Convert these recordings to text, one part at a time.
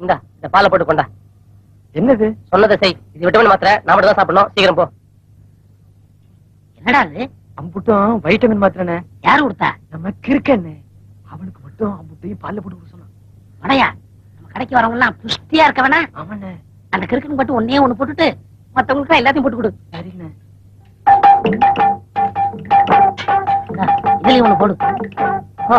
இந்த இந்த பாலை போட்டு கொண்டா. என்னது? சொன்னதை செய். இது விட்டமின் மாத்திரை. நாம தான் சாப்பிடணும். சீக்கிரம் போ. என்னடா அது? அம்புட்டும் வைட்டமின் மாத்திரனே யாரு கொடுத்தா? நம்ம கிறுக்கண்ணே. அவனுக்கு மட்டும் அம்புட்டையும் பால்ல போட்டு கொடுக்க சொன்னான். வடையா? நம்ம கடைக்கு வரவங்க எல்லாம் புஷ்டியா இருக்க வேணா ஆமாண்ணே. அந்த கிறுக்குன்னு மட்டும் ஒன்னே ஒண்ணு போட்டுட்டு மத்தவங்களுக்கு எல்லாத்தையும் போட்டு கொடு. சரிண்ணே. இதுலயும் ஒண்ணு போடு. போ.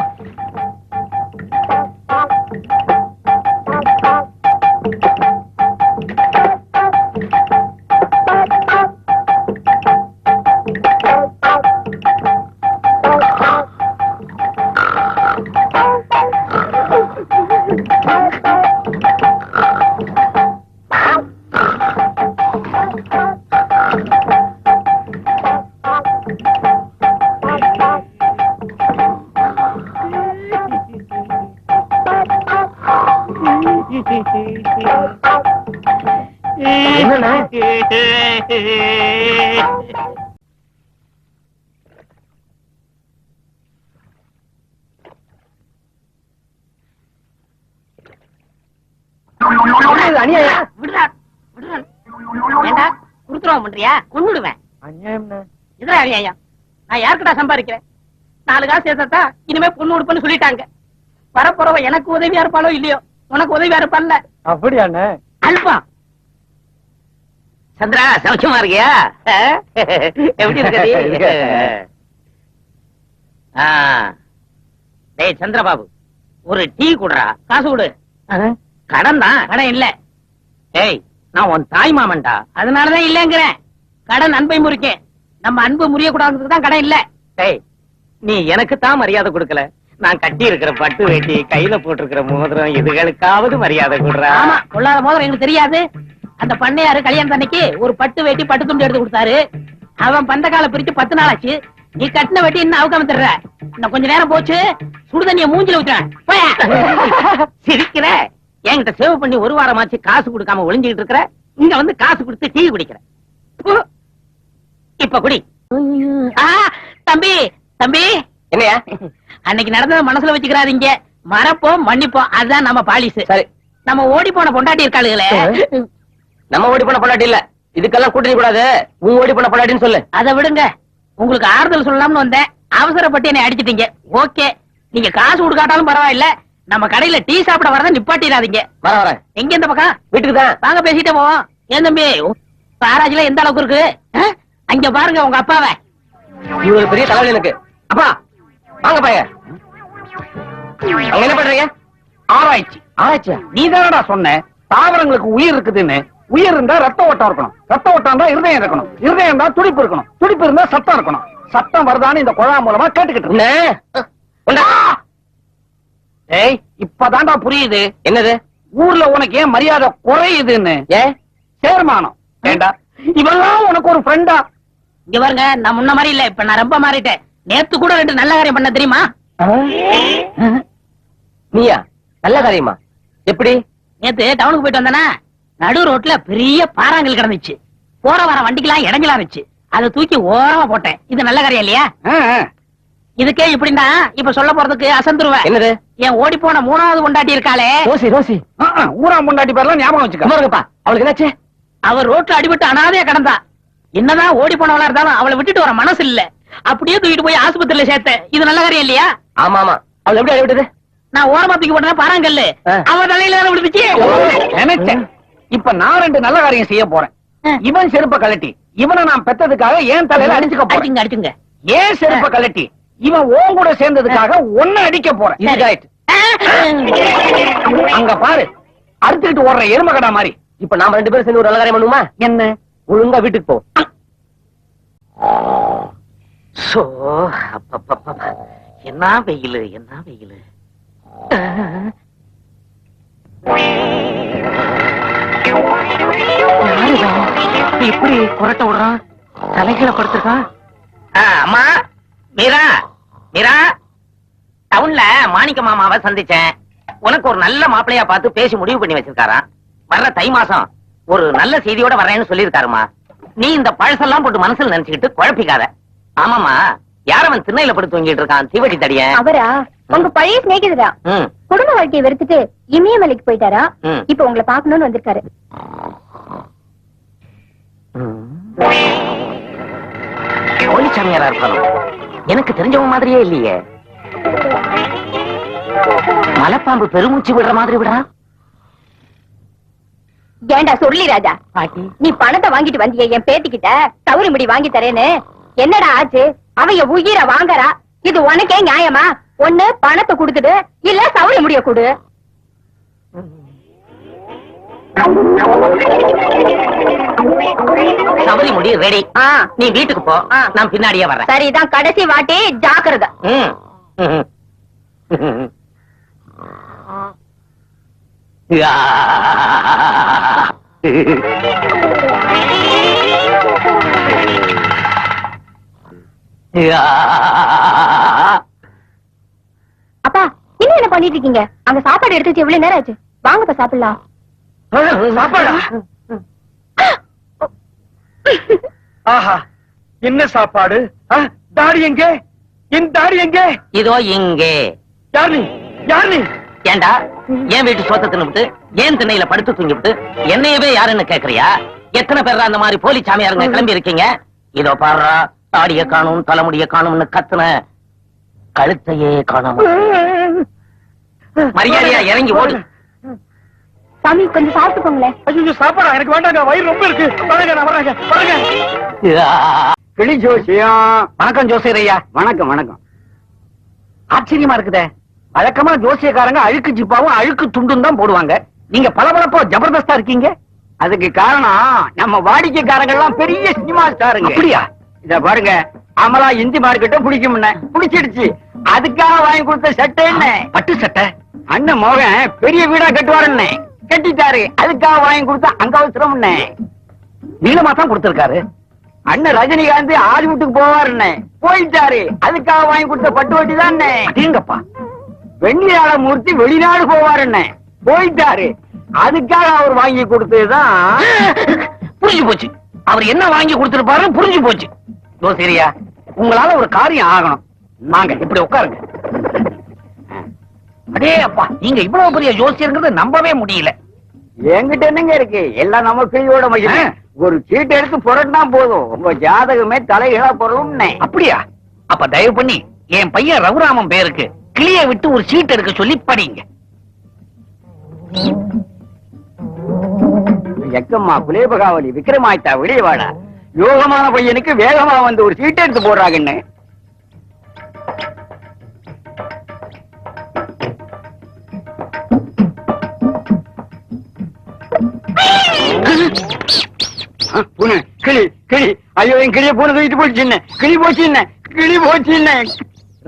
அநியாயா விடுடா விடுடா. ஏண்டா குடுத்துருவோம் பண்றியா? கொன்னுடுவேன். அநியாயம்ண்ணே. இதுதான் அநியாயம்? நான் யாருக்குடா சம்பாதிக்கிறேன்? நாலு காசு சேர்த்தா இனிமே பொண்ணு உடுப்புன்னு சொல்லிட்டாங்க. வரப்போறவ எனக்கு உதவியா இருப்பாளோ இல்லையோ? உனக்கு உதவியா இருப்பான்ல அப்படியாண்ணே? அல்பம் சந்திரா சௌக்கியமா இருக்கியா? எப்படி இருக்க? டேய் சந்திரபாபு ஒரு டீ குடுறா. காசு கொடு. கடன் தான். கடன் இல்ல. ஏய் நான் உன் தாய் மாமன்டா. அதனாலதான் இல்லங்கிறேன். கடன் அன்பை முறிக்கேன். நம்ம அன்பு முறிய கூடாதுக்கு தான் கடன் இல்ல. டேய் நீ எனக்கு தான் மரியாதை கொடுக்கல. நான் கட்டி இருக்கிற பட்டு வேட்டி கையில போட்டிருக்கிற மோதிரம் இதுகளுக்காவது மரியாதை கொடுறா. ஆமா கொள்ளாத மோதிரம் எங்களுக்கு தெரியாது. அந்த பண்ணையாரு கல்யாணம் அன்னைக்கு ஒரு பட்டு வேட்டி பட்டு துண்டு எடுத்து கொடுத்தாரு. அவன் பந்த கால பிரிச்சு பத்து நாள் ஆச்சு. நீ கட்டின வெட்டி இன்னும் அவுக்காம தர்ற. இன்னும் கொஞ்ச நேரம் போச்சு. சுடுதண்ணிய மூஞ்சில ஊத்துறேன். சிரிக்கிற. என்கிட்ட சேவ் பண்ணி ஒரு வாரமாச்சு காசு கொடுக்காம ஒளிஞ்சுக்கிட்டு இருக்கிற. இங்க வந்து காசு கொடுத்து டீ குடிக்கிற. ப்பு. இப்ப குடி. ஆ, தம்பி தம்பி. என்னையா? அன்னைக்கு நடந்தத மனசுல வச்சுக்கிறாதீங்க. மறப்போம் மன்னிப்போம். அதுதான் நம்ம பாலிசு சரி. நம்ம ஓடி போன பொண்டாட்டி இருக்காளுகளே. நம்ம ஓடி போன பொண்டாட்டி இல்ல. இதுக்கெல்லாம் கூட்டணி கூடாது. உன் ஓடி போன பொண்டாட்டின்னு சொல்லு. அதை விடுங்க. உங்களுக்கு ஆறுதல் சொல்லலாம்னு வந்தேன். அவசரப்பட்டு என்னை அடிச்சிட்டீங்க. ஓகே. நீங்க காசு கொடுக்காட்டாலும் பரவாயில்ல. நம்ம கடையில டீ சாப்பிட வரத நிப்பாட்டிடாதீங்க. வர வரேன் எங்க இந்த பக்கம்? வீட்டுக்கு தான். வாங்க பேசிட்டே போவோம். ஏன் தம்பி? பாராஜ்ல எந்த அளவுக்கு இருக்கு? அங்க பாருங்க உங்க அப்பாவை. இவரு பெரிய தலைவலி எனக்கு. அப்பா வாங்க பைய. என்ன பண்றீங்க? ஆராய்ச்சி. ஆச்சா நீ தானடா சொன்ன. தாவரங்களுக்கு உயிர் இருக்குதுன்னு. உயிர் இருந்தா ரத்த ஓட்டம் இருக்கணும். ரத்த ஓட்டம் இருந்தா இருதயம் இருக்கணும். இருதயம் இருந்தா துடிப்பு இருக்கணும். துடிப்பு இருந்தா சத்தம் இருக்கணும். சத்தம் வருதான்னு இந்த குழா மூலமா கேட்டுக்கிட்டு. உண்டா? ஏய் இப்பதான்டா புரியுது. என்னது? ஊர்ல உனக்கு ஏன் மரியாதை குறையுதுன்னு? ஏ? சேர்மானம். ஏண்டா? இவெல்லாம் உனக்கு ஒரு ஃப்ரெண்டா இங்க பாருங்க நான் முன்ன மாதிரி இல்ல இப்ப நான் ரொம்ப மாறிட்டேன். நேத்து கூட ரெண்டு நல்ல காரியம் பண்ண தெரியுமா? நீயா? நல்ல காரியமா? எப்படி? நேத்து டவுனுக்கு போயிட்டு வந்தேனா நடு ரோட்ல பெரிய பாறாங்கல் கிடந்துச்சு. போற வர வண்டிக்கெல்லாம் இடைஞ்சலா இருந்துச்சு. அதை தூக்கி ஓரமா போட்டேன். இது நல்ல காரியம் இல்லையா. இதுக்கே இப்படின்னா இப்ப சொல்ல போறதுக்கு அசந்துருவேன். என்னது? என் ஓடி போன மூணாவது கொண்டாட்டி இருக்காளே. Rosie Rosie. ஊரா முண்டாட்டி பேர்லாம் ஞாபகம் வச்சுக்க. சும்மா இருங்கப்பா. அவளுக்கு என்னாச்சு? அவர் ரோட்ல அடிபட்டு அனாதையா கிடந்தா. என்னதான் ஓடி போனவளா இருந்தாலும் அவளை விட்டுட்டு வர மனசு இல்ல. அப்படியே தூக்கிட்டு போய் ஆஸ்பத்திரியில சேர்த்தேன். இது நல்ல காரியம் இல்லையா? ஆமா ஆமா அவள் எப்படி அடிவிட்டது நான் ஓரமா தூக்கி போட்டேன் பாறாங்கல்லு. அவ தலையில தானே விழுந்துச்சு? நினைச்சேன். இப்ப நான் ரெண்டு நல்ல காரியம் செய்ய போறேன். இவன் செருப்ப கழட்டி இவனை நான் பெத்ததுக்காக ஏன் தலையில அடிச்சுக்க போறேன். அடிச்சுங்க ஏன் செருப்ப கழட்டி இவன் ஓன் கூட சேர்ந்ததுக்காக ஒன்ன அடிக்க போறேன். அங்க பாரு அறுத்துக்கிட்டு ஓடுற எருமகடா மாதிரி. இப்ப நாம ரெண்டு பேரும் சேர்ந்து ஒரு நல்ல காரியம் பண்ணுமா என்ன? ஒழுங்கா வீட்டுக்கு போ. சோ அப்பப்பப்ப. என்ன வெயில் என்ன வெயில்? இப்படி குரட்ட விடுறான் தலைகளை படுத்திருக்கான் அம்மா மீரா மீரா. டவுன்ல மாணிக்க மாமாவை சந்திச்சேன். உனக்கு ஒரு நல்ல மாப்பிளையா பார்த்து பேசி முடிவு பண்ணி வச்சிருக்காராம். வர்ற தை மாசம் ஒரு நல்ல செய்தியோட வர்றேன்னு சொல்லியிருக்காருமா. நீ இந்த பழசெல்லாம் போட்டு மனசுல நினைச்சுக்கிட்டு குழப்பிக்காத. ஆமாமா யாரவன் திண்ணையில படுத்து தூங்கிட்டு இருக்கான்? தீவட்டி தடியன். அவரா? உங்க பழைய சிநேகிதரா? குடும்ப வாழ்க்கையை வெறுத்துட்டு இமயமலைக்கு போயிட்டாரா. இப்ப உங்களை பாக்கணும்னு வந்திருக்காரு. ம். போலிச்சாமியாரா இருப்பானோ? எனக்கு தெரிஞ்சவங்க மாதிரியே இல்லையே. மலைப்பாம்பு பெருமூச்சு விடுற மாதிரி விடா ஏண்டா சொல்லி ராஜா? நீ பணத்தை வாங்கிட்டு வந்திய என் பேத்திக்கிட்ட? சவுரி முடி வாங்கி தரேன்னு. என்னடா ஆச்சு? அவ என் உயிரை வாங்கறா? இது உனக்கே நியாயமா? ஒண்ணு பணத்தை குடுத்துடு இல்ல சவுரி முடிய குடு. சபரி முடி ரெடி ஆ. நீ வீட்டுக்கு போ. ஆ. நான் பின்னாடியே வர்றேன். சரிதான் கடைசி வாட்டி ஜாக்கிரதை. ம். அப்பா இன்னும் என்ன பண்ணிட்டு இருக்கீங்க அங்க சாப்பாடு எடுத்து எவ்வளவு நேரம் ஆச்சு. வாங்கப்பா சாப்பிடலாம். சாப்பாடா? ஆஹா என்ன சாப்பாடு? தாடி எங்க? என் தாடி எங்க? இதோ இங்கே. யார் நீ? யார் நீ? ஏண்டா? என் வீட்டு சோத்த தின்னுபிட்டு ஏன் திண்ணையில படுத்து தூங்கிவிட்டு என்னையவே யாருன்னு கேக்குறியா? எத்தனை பேர் அந்த மாதிரி போலி சாமியாருங்க கிளம்பி இருக்கீங்க இதோ பாருடா தாடிய காணும் தலைமுடிய காணும்னு கத்துன கழுத்தையே காணாம. மரியாதையா இறங்கி ஓடு. சாமி கொஞ்சம் சாப்பிட்டு போங்களேன் ஐயோ சாப்பாடா எனக்கு வேண்டாங்க. வயிறு ரொம்ப இருக்கு. வரங்க நான் வரேங்க வரேங்க கிளி ஜோசியம் வணக்கம் ஜோசியரையா. வணக்கம் வணக்கம். ஆச்சரியமா இருக்குதே. வழக்கமா ஜோசியக்காரங்க அழுக்கு ஜிப்பாவும் அழுக்கு துண்டும் தான் போடுவாங்க. நீங்க பளபளப்போ ஜபர்தஸ்தா இருக்கீங்க? அதுக்கு காரணம் நம்ம வாடிக்கைக்காரங்க எல்லாம் பெரிய சினிமா ஸ்டாருங்க. அப்படியா? இத பாருங்க அமலா இந்தி மார்க்கெட்ட பிடிக்கும் பிடிச்சிடுச்சு. அதுக்காக வாங்கி கொடுத்த சட்டை என்ன? பட்டு சட்டை. அண்ணன் மோகன் பெரிய வீடா கட்டுவாருன்னு கட்டிட்டாரு. அதுக்காக வாங்கி கொடுத்த அங்க அவசரம் நீளமா தான் கொடுத்திருக்காரு. அண்ணன் ரஜினிகாந்த் ஹாலிவுட்டுக்கு போவாருன்னு போயிட்டாரு. அதுக்காக வாங்கி கொடுத்த பட்டு வட்டி தான் அடேங்கப்பா. வெள்ளியாள மூர்த்தி வெளிநாடு போவாருன்னு போயிட்டாரு. அதுக்காக அவர் வாங்கி கொடுத்ததுதான் புரிஞ்சு போச்சு. அவர் என்ன வாங்கி கொடுத்திருப்பாரு புரிஞ்சு போச்சு. சரியா உங்களால ஒரு காரியம் ஆகணும். நாங்க இப்படி உட்காருங்க. அடே அப்பா நீங்க இவ்வளவு பெரிய ஜோசியங்கிறது நம்பவே முடியல. என்கிட்ட என்னங்க இருக்கு? எல்லாம் நம்ம கிளியோட மகிழ் ஒரு சீட் எடுத்து புரட்டினா போதும். உங்க ஜாதகமே தலைகளா பொருளும் அப்படியா? அப்ப தயவு பண்ணி என் பையன் ரகுராமன் பேருக்கு கிளிய விட்டு ஒரு சீட் எடுக்க சொல்லி படிங்க. எக்கம்மா குலேபகாவலி விக்ரமாய்த்தா வெளியே வாடா. யோகமான பையனுக்கு வேகமா வந்து ஒரு சீட் எடுத்து போடுறாங்கன்னு. பூனை கிளி கிளி. ஐயோ என் கிளிய பூனை தூக்கிட்டு போச்சு என்ன? கிளி போச்சு என்ன? கிளி போச்சு என்ன?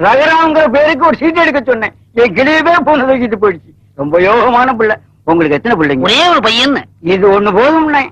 ரகராங்கிற பேருக்கு ஒரு சீட் எடுக்க சொன்னேன். என் கிளியவே பூனை தூக்கிட்டு போயிடுச்சு. ரொம்ப யோகமான பிள்ளை. உங்களுக்கு எத்தனை பிள்ளைங்க? ஒரே ஒரு பையன். இது ஒண்ணு போதும்னே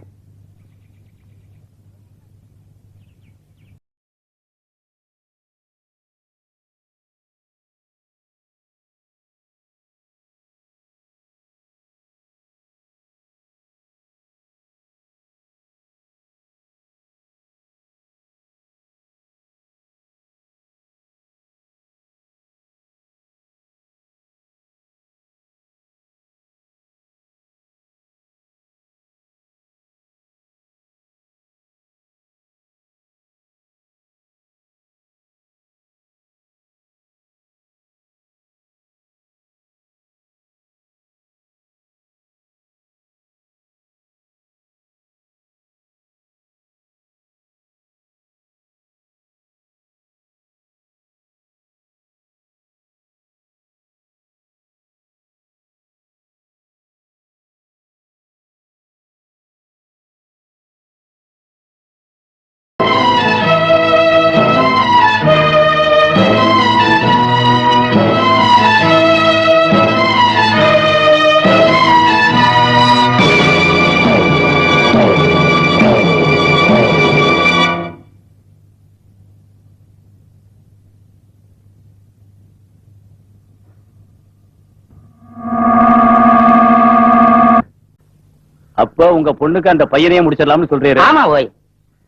அப்ப உங்க பொண்ணுக்கு அந்த பையனையே முடிச்சிடலாம்னு சொல்றீரு. ஆமா ஓய்.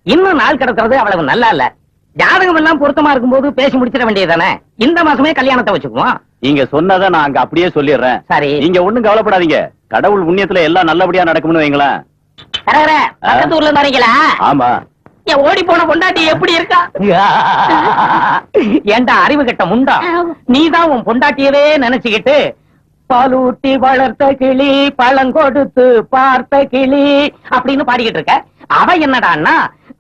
இன்னும் நாள் கிடக்கிறது அவ்வளவு நல்லா இல்ல ஜாதகம் எல்லாம் பொருத்தமா இருக்கும்போது பேசி முடிச்சிட வேண்டியதானே இந்த மாசமே கல்யாணத்தை வச்சுக்குவோம். நீங்க சொன்னதை நான் அங்க அப்படியே சொல்லிடுறேன். சரி. நீங்க ஒண்ணும் கவலைப்படாதீங்க. கடவுள் புண்ணியத்துல எல்லாம் நல்லபடியா நடக்கும்னு வைங்களேன். பக்கத்து ஊர்ல வரீங்களா? ஆமா. என் ஓடி போன பொண்டாட்டி எப்படி இருக்கா? ஏண்டா அறிவு கெட்ட முண்டா? நீதான் உன் பொண்டாட்டியவே நினைச்சுக்கிட்டு பாலூட்டி வளர்த்த கிளி பழங்கொடுத்து பார்த்த கிளி அப்படின்னு பாடிக்கிட்டு இருக்க. அவ என்னடான்னா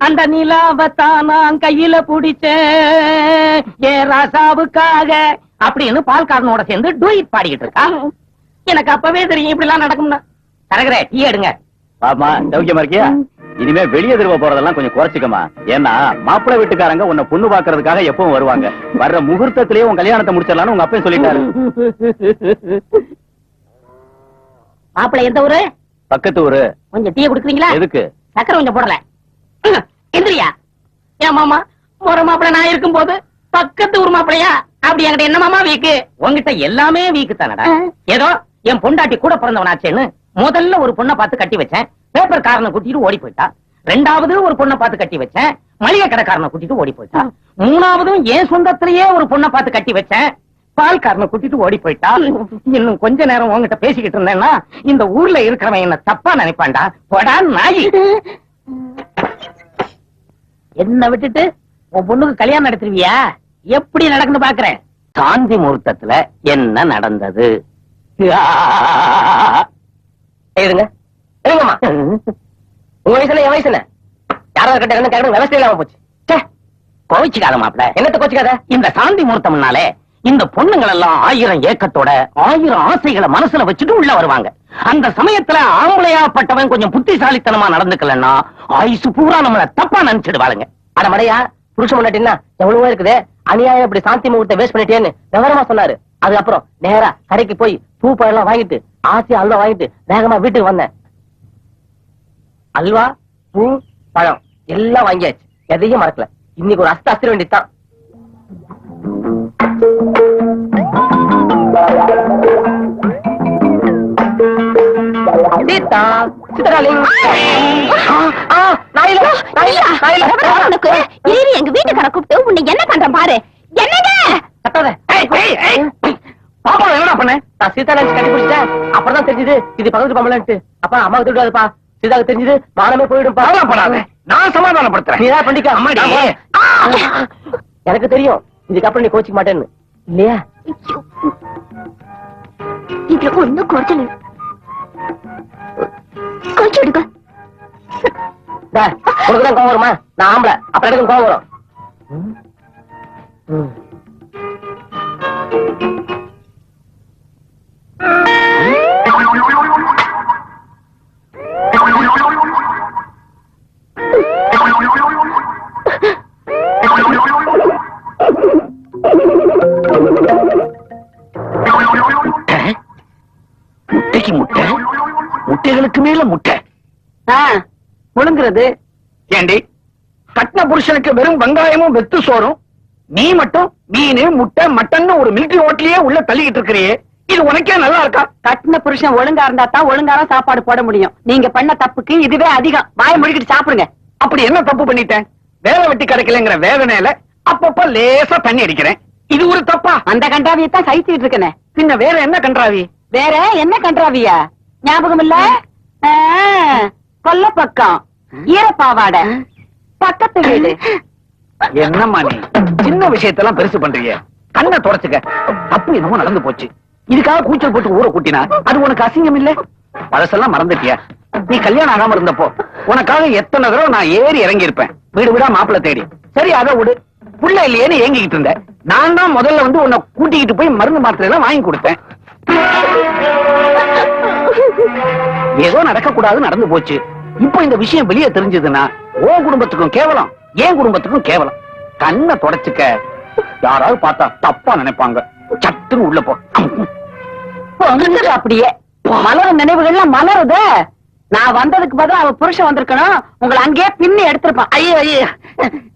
அந்த நிலாவத்தான் நான் கையில புடிச்சேன். ஏ ராசாவுக்காக அப்படின்னு பால்காரனோட சேர்ந்து டூயிட் பாடிக்கிட்டு இருக்கா. எனக்கு அப்பவே தெரியும் இப்படி எல்லாம் நடக்கும்னா. தரகரே டீ எடுங்க. பாமா சௌக்கியமா இருக்கியா? இனிமே வெளியே திரும்ப போறதெல்லாம் கொஞ்சம் குறைச்சிக்கமா ஏன்னா மாப்பிள்ளை வீட்டுக்காரங்க உன்னை பொண்ணு பாக்குறதுக்காக எப்பவும் வருவாங்க. வர்ற முகூர்த்தத்திலேயே உன் கல்யாணத்தை முடிச்சிடலாம்னு உங்க அப்பன் சொல்லிட்டாரு. மாப்பிள்ளை எந்த ஊரு? பக்கத்து ஊரு. கொஞ்சம் டீ குடுக்குறீங்களா? எதுக்கு? சக்கரை கொஞ்சம் போடல. எந்திரியா. ஏன் மாமா முறை மாப்பிள்ளை நான் இருக்கும் போது பக்கத்து ஊர் மாப்பிள்ளையா? அப்படி என்கிட்ட என்ன மாமா வீக்கு? உன்கிட்ட எல்லாமே வீக்கு தானடா. ஏதோ என் பொண்டாட்டி கூட பிறந்தவனாச்சேன்னு முதல்ல ஒரு பொண்ணை பார்த்து கட்டி வச்சேன். பேப்பர் காரனை கூட்டிட்டு ஓடி போயிட்டா. ரெண்டாவது ஒரு பொண்ணை பார்த்து கட்டி வச்சேன். மளிகை கடைக்காரனை கூட்டிட்டு ஓடி போயிட்டா. மூணாவதும் என் சொந்தத்திலேயே ஒரு பொண்ணை பார்த்து கட்டி வச்சேன். பால்காரனை கூட்டிட்டு ஓடி போயிட்டா. இன்னும் கொஞ்ச நேரம் உன்கிட்ட பேசிக்கிட்டு இருந்தேன்னா இந்த ஊர்ல இருக்கிறவன் என்ன தப்பா நினைப்பான்டா. போடா நாயி. என்ன விட்டுட்டு உன் பொண்ணுக்கு கல்யாணம் நடத்துருவியா? எப்படி நடக்குன்னு பாக்குறேன். சாந்தி முகூர்த்தத்துல என்ன நடந்தது? எழுதுங்க எழுங்கம்மா உங்க வயசுல என் வயசுல யாராவது கட்ட கண்ணு கேட்கணும் விவசாயம் இல்லாம போச்சு. கோவிச்சுக்காத மாப்பிள. என்னத்த கோச்சுக்காத இந்த சாந்தி முகூர்த்தம்னாலே இந்த பொண்ணுங்கள் எல்லாம் ஆயிரம் ஏக்கத்தோட ஆயிரம் ஆசைகளை மனசுல வச்சுட்டு உள்ள வருவாங்க. அந்த சமயத்துல ஆம்பளையாப்பட்டவன் கொஞ்சம் புத்திசாலித்தனமா நடந்துக்கலன்னா ஆயுசு பூரா நம்மள தப்பா நினைச்சிடுவாளுங்க. அட மடையா புருஷ முன்னாட்டின்னா எவ்வளவோ இருக்குது? அநியாயம் இப்படி சாந்தி முகூர்த்த வேஸ்ட் பண்ணிட்டேன்னு விவரமா சொன்னாரு. அதுக்கப்புறம் நேரா கடைக்கு போய் பூ பழம் வாங்கிட்டு ஆசையா அல்வா வாங்கிட்டு வேகமா வீட்டுக்கு வந்தேன். அல்வா பூ பழம் எல்லாம் வாங்கியாச்சு. எதையும் மறக்கல. இன்னைக்கு ஒரு அஸ்த அஸ்திர வேண்டியதுதான் எங்க வீட்டுக்கார கூப்பிட்டு உன்னை என்ன பண்றேன் பாரு. என்னங்க கத்தாத ஏய் ஏய் ஏய் பாப்பா என்னடா பண்ண? நான் சீதா நினைச்சு கட்டி பிடிச்சிட்டேன் அப்புறம் தான் தெரிஞ்சது இது பக்கத்து பாம்பலன்ட்டு அப்ப அம்மாவுக்கு தெரியாதுப்பா சீதாவுக்கு தெரிஞ்சது மானமே போயிடும் கவலைப்படாத. நான் சமாதானப்படுத்துறேன். நீ பண்ணிக்க. அம்மாடி. எனக்கு தெரியும். இதுக்கப்புறம் நீ கோச்சிக்க மாட்டேன்னு. இல்லையா? இதுல ஒண்ணு குறைச்சல் கொஞ்சம் எடுக்க உனக்குதான் கோவம் வருமா? நான் ஆம்பளை. அப்புறம் எனக்கு கோவம் வரும்? முட்டைக்கு முட்டை? முட்டைகளுக்கு மேல முட்டை. முழுங்குறது. ஏண்டி? கட்டின புருஷனுக்கு வெறும் வெங்காயமும் வெத்து சோறும் நீ மட்டும் மீன் முட்டை மட்டன் ஒரு மிலிட்டரி ஹோட்டலையே உள்ள தள்ளிக்கிட்டு இருக்கிறியே. இது உனக்கே நல்லா இருக்கா? கட்டின புருஷன் ஒழுங்கா இருந்தா தான் ஒழுங்கான சாப்பாடு போட முடியும். நீங்க பண்ண தப்புக்கு இதுவே அதிகம். வாய் முடிக்கிட்டு சாப்பிடுங்க. அப்படி என்ன தப்பு பண்ணிட்டேன்? வேலை வெட்டி கிடைக்கலங்கிற வேதனையில அப்பப்ப லேசா தண்ணி அடிக்கிறேன். இது ஒரு தப்பா? அந்த கண்டாவியை தான் சகிச்சுட்டு இருக்கனே. பின்ன வேற என்ன கன்றாவி? வேற என்ன கண்டாவியா ஞாபகம் இல்ல? கொல்ல பக்கம். ஈரப்பாவாடை. பக்கத்து வீடு. என்னம்மா நீ? சின்ன விஷயத்தெல்லாம் பெருசு பண்றீங்க. கண்ணை தொடச்சுக்க. தப்பு என்னமோ நடந்து போச்சு. இதுக்காக கூச்சல் போட்டு ஊரை கூட்டினா அது உனக்கு அசிங்கம் இல்ல? பழசெல்லாம் மறந்துட்டியா? நீ கல்யாணம் ஆகாம இருந்தப்போ உனக்காக எத்தனை தடவை நான் ஏறி இறங்கி இருப்பேன் வீடு வீடா மாப்பிள்ள தேடி. சரி அதை விடு. புள்ள இல்லையேன்னு ஏங்கிக்கிட்டு இருந்த நான் தான் முதல்ல வந்து உன்னை கூட்டிக்கிட்டு போய் மருந்து மாத்திரை எல்லாம் வாங்கி கொடுத்தேன். ஏதோ நடக்க கூடாது நடந்து போச்சு. இப்போ இந்த விஷயம் வெளியே தெரிஞ்சதுன்னா ஓ குடும்பத்துக்கும் கேவலம் என் குடும்பத்துக்கும் கேவலம். கண்ணை தொடச்சுக்க. யாராவது பார்த்தா தப்பா நினைப்பாங்க. சட்டுன்னு உள்ள போ. அப்படியே. மலரும் நினைவுகள்லாம் மலருது. நான் வந்ததுக்கு பதிலா அவ புருஷன் வந்திருக்கணும். உங்களை அங்கேயே பின்னி எடுத்திருப்பான். ஐயோ ஐயோ.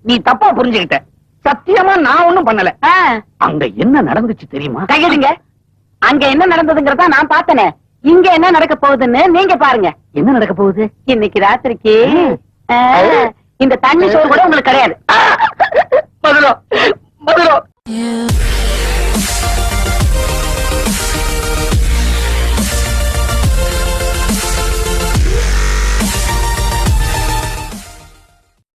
நீ தப்பா புரிஞ்சுகிட்ட சத்தியமா நான் ஒண்ணும் பண்ணல. அங்க என்ன நடந்துச்சு தெரியுமா? கையெடுங்க அங்க என்ன நடந்ததுங்கிறத நான் பார்த்தனே. இங்க என்ன நடக்க போகுதுன்னு நீங்க பாருங்க. என்ன நடக்க போகுது? இன்னைக்கு ராத்திரிக்கு இந்த தண்ணி சோறு கூட உங்களுக்கு கிடையாது. மதுரோ. மதுரோ. You